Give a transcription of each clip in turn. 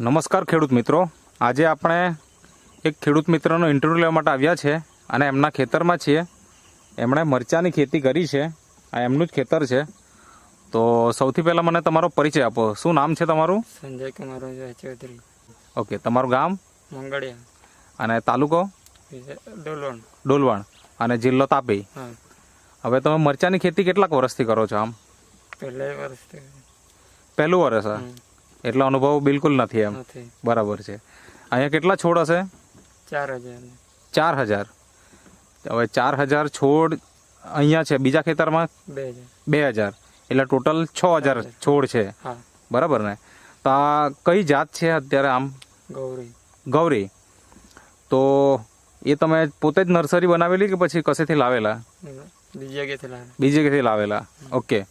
નમસ્કાર ખેડૂત મિત્રો. આજે આપણે એક ખેડૂત મિત્રનો ઇન્ટરવ્યૂ લેવા માટે આવ્યા છે અને એમના ખેતરમાં છીએ. એમણે મરચાંની ખેતી કરી છે. આ એમનું જ ખેતર છે. તો સૌથી પહેલાં મને તમારો પરિચય આપો. શું નામ છે તમારું? સંજય કુમાર ચૌધરી ઓકે તમારું ગામ? મંગળિયા. અને તાલુકો? ડોલવણ. ડોલવણ. અને જિલ્લો તાપી? હવે તમે મરચાંની ખેતી કેટલાક વર્ષથી કરો છો આમ? પહેલા વર્ષથી. પહેલું વર્ષ હમ, એટલો અનુભવ બિલકુલ નથી એમ. નથી. બરાબર છે. અહીંયા કેટલા છોડ હશે? ચાર હજાર. ચાર હજાર. હવે ચાર હજાર છોડ અહીંયા છે. બીજા ખેતરમાં? બે હજાર. એટલે ટોટલ છ હજાર છોડ છે. બરાબર ને? તો આ કઈ જાત છે અત્યારે આમ? ગૌરી. ગૌરી. તો એ તમે પોતે જ નર્સરી બનાવેલી કે પછી કસેથી લાવેલા? બીજી જગ્યાથી લાવેલા. ઓકે.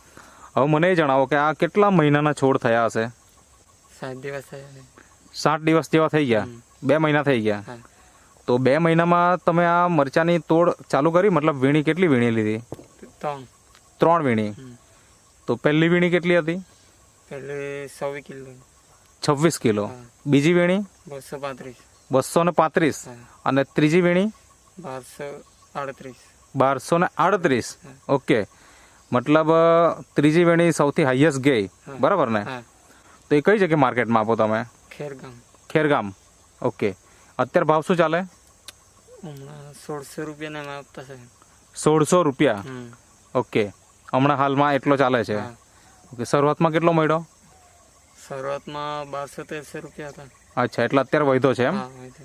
હવે મને એ જણાવો કે આ કેટલા મહિનાના છોડ થયા હશે? સાત દિવસ સાત દિવસ જેવા થઈ ગયા? બે મહિના થઈ ગયા? તો બે મહિનામાં તમે આ મરચાની તોડ ચાલુ કરી? મતલબ વીણી કેટલી વીણી લીધી? ત્રણ. ત્રણ વીણી? તો પહેલી વીણી કેટલી હતી? પહેલે સવી કિલો. છવ્વીસ કિલો. બીજી વીણી? બસો પાંત્રીસ. બસો ને પાંત્રીસ. અને ત્રીજી વીણી? બારસો આડત્રીસ. બારસો ને આડત્રીસ. ઓકે. મતલબ ત્રીજી વેણી સૌથી હાઈએસ્ટ ગઈ. બરાબર ને? તો એ કઈ જગ્યાએ માર્કેટમાં આપો તમે? ખેરગામ. ખેરગામ. ઓકે. અત્યારે ભાવ શું ચાલે? સોળસો રૂપિયાના આપતા છે. સોળસો રૂપિયા? ઓકે. હમણાં હાલમાં એટલો ચાલે છે. ઓકે શરૂઆતમાં કેટલો મળ્યો? શરૂઆતમાં બારસો તેરસો રૂપિયા હતા. અચ્છા એટલે અત્યારે વધ્યો છે એમ.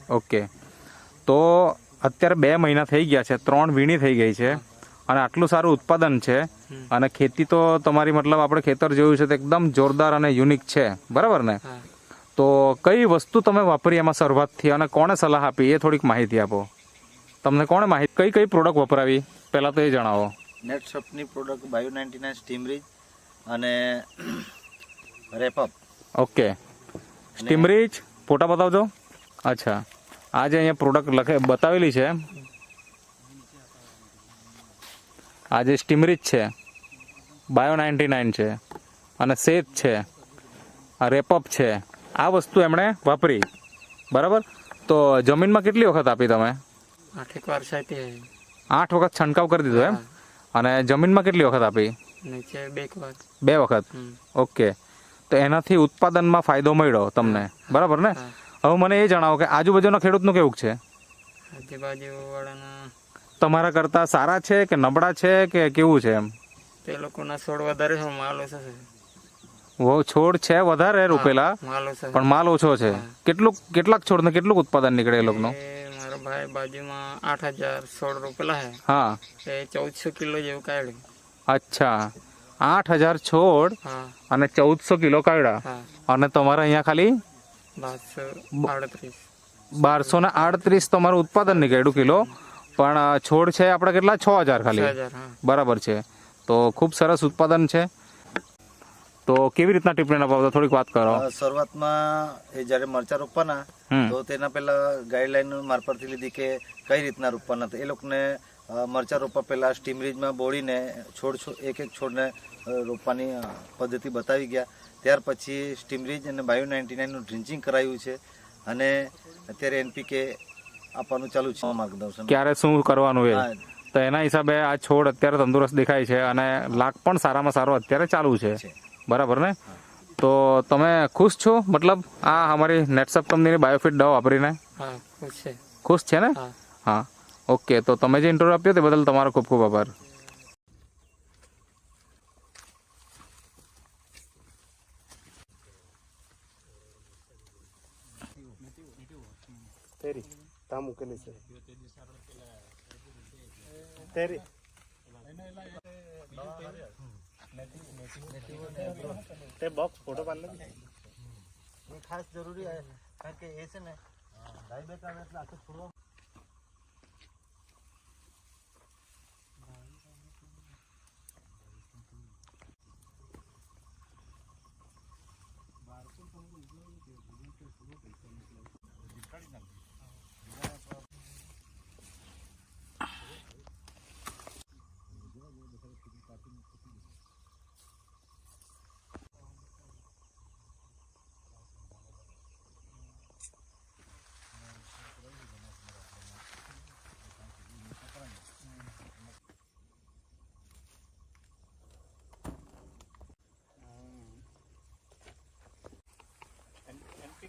ઓકે. તો અત્યારે બે મહિના થઈ ગયા છે ત્રણ વીણી થઈ ગઈ છે. અને આટલું સારું ઉત્પાદન છે. અને ખેતી તો તમારી મતલબ આપણે ખેતર જોયું છે તો એકદમ જોરદાર અને યુનિક છે. બરાબર ને? તો કઈ વસ્તુ તમે વાપરી એમાં શરૂઆતથી અને કોણે સલાહ આપી એ થોડીક માહિતી આપો. તમને કોણે માહિતી કઈ કઈ પ્રોડક્ટ વપરાવી? પહેલાં તો એ જણાવો. નેટ શોપની પ્રોડક્ટ બાયો નાઇન્ટી નાઇન સ્ટીમરીજ અને રેપઅપ ઓકે. સ્ટીમરીચ ફોટા બતાવજો. અચ્છા. આ જે અહીંયા પ્રોડક્ટ લખે બતાવેલી છે. આ જે સ્ટીમરીચ છે. બાયો નાઇન્ટી નાઇન છે. અને સેત છે. આ રેપઅપ છે. આ વસ્તુ એમણે વાપરી. બરાબર? તો જમીનમાં કેટલી વખત આપી તમે? આઠેક વાર આઠ વખત છંટકાવ કરી દીધો એમ? અને જમીનમાં કેટલી વખત આપી? નીચે બે વાર. બે વખત? ઓકે. તો એનાથી ઉત્પાદનમાં ફાયદો મળ્યો તમને. બરાબર ને? હવે મને એ જણાવો કે આજુબાજુના ખેડૂતનું કેવું છે? આજુબાજુ વાળાના તમારા કરતા સારા છે કે નબળા છે કે કેવું છે એમ? તે લોકોના છોડ વધારે છે માલ ઓછો છે. છોડ છે વધારે રોપેલા માલ પણ માલ ઓછો છે. કેટલું કેટલાક છોડને કેટલું ઉત્પાદન નીકળે એ લોકોનું? મારો ભાઈ બાજુમાં આઠ હજાર છોડ રોપેલા છે. હા. એ ચૌદસો કિલો જેવું કાઢ્યું. અચ્છા. આઠ હજાર છોડ અને ચૌદસો કિલો કાઢ્યા. અને તમારે અહીંયા ખાલી બારસો ને આડત્રીસ તમારું ઉત્પાદન નીકળ્યું કિલો. પણ છોડ છે આપણે કેટલા? છ હજાર ખાલી. હજાર બરાબર છે. તો ખૂબ સરસ ઉત્પાદન છે. તો કેવી રીતના ટિપ્પણી અપાવતા થોડીક વાત કરો. શરૂઆતમાં એ જ્યારે મરચા રોપવાના. તો તેના પહેલા ગાઈડલાઈન મારફતથી લીધી કે કઈ રીતના રોપવાના એ લોકોને મરચા રોપવા પહેલા સ્ટીમરીજમાં બોળીને છોડ છો- એક એક છોડને રોપવાની પદ્ધતિ બતાવી ગયા. ત્યાર પછી સ્ટીમ રીજ અને બાયો નાઇન્ટી નાઇનનું ડ્રિન્ચિંગ કરાયું છે. અને અત્યારે એનપીકે આપવાનું ચાલુ છે. માર્ગદર્શન. ક્યારે શું કરવાનું એ? તો એના હિસાબે આ છોડ અત્યારે તંદુરસ્ત દેખાય છે અને લાગ પણ સારામાં સારો અત્યારે ચાલુ છે. બરાબર ને? તો તમે ખુશ છો? મતલબ આ અમારી નેટસપ કંપનીની બાયોફિટ દવા વાપરીને? ખુશ છે. ને? હા. હા. ઓકે તો તમે જે ઇન્ટરવ્યુ આપ્યો તે બદલ તમારો ખૂબ ખૂબ આભાર. તા મૂકેલી છે તે બોક્સ ફોટો પાડી લે ખાસ જરૂરી છે કારણ કે એ છે ને ભાઈ બેટા એટલે આખું છોડવા બારસો પંદર